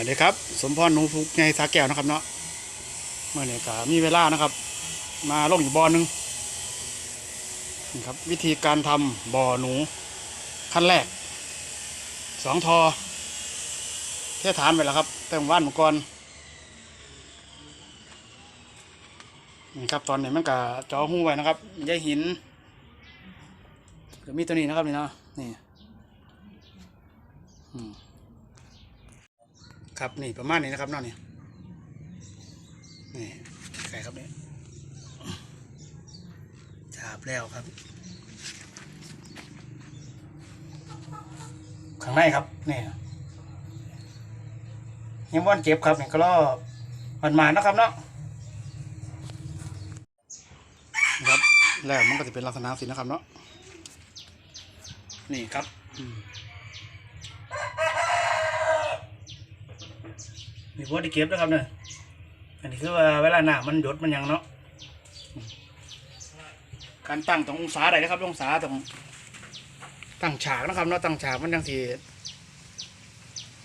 วัสดีครับ สมพรหนูฟุกไงสาแก้วนะครับเนาะเมื่อเนี้ก็มีเวลานะครับ มาลงอยู่บ่อนึงนี่ครับ วิธีการทำบ่อหนูขั้นแรกสองทอเทฐานไปแล้วครับเติมว่านหมูกรนี่ครับตอนนี้มันก็จอหูไว้นะครับย้ายหินก็มีตัวนี้นะครับนี่เนาะนี่อืม ครับนี่ประมาณนี้นะครับเนอกนี่นี่ไก่ครับเนี่ยจาบแล้วครับ ข้างในครับนี่ยังว่านเก็บครับนี่ก็รอมันมานะครับเนาะนะครับแล้วมันก็จะเป็นลักษณะสินะครับเนาะนี่ครับ มีพวกที่เก็บนะครับเนี่ยอันนี้คือว่าเวลาหนามันหยดมันยังเนาะการตั้งตรงองศาใดนะครับองศาตรงตั้งฉากนะครับเนาะตั้งฉากมันยังสี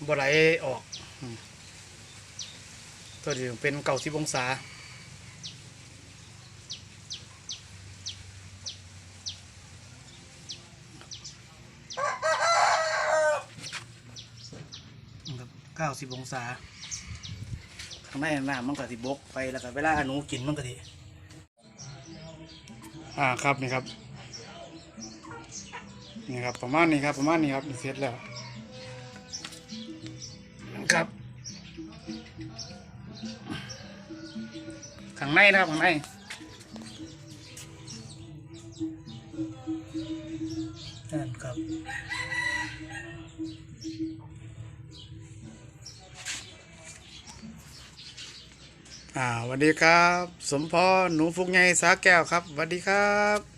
บ่ไหลออกตัวนี้เป็นเก่าสิบองศาเก้าสิบองศา ข้างในน้ำมันก็สิบกไปแล้วก็เวลาหนูกินมันก็สิอ่าครับนี่ครับนี่ครับประมาณนี้ครับประมาณนี้ครับนี่เสร็จแล้วครับข้างในนะครับข้างในนั่นครับ อ่าสวัสดีครับ สมพรหนูฟุกไงสาแก้วครับสวัสดีครับ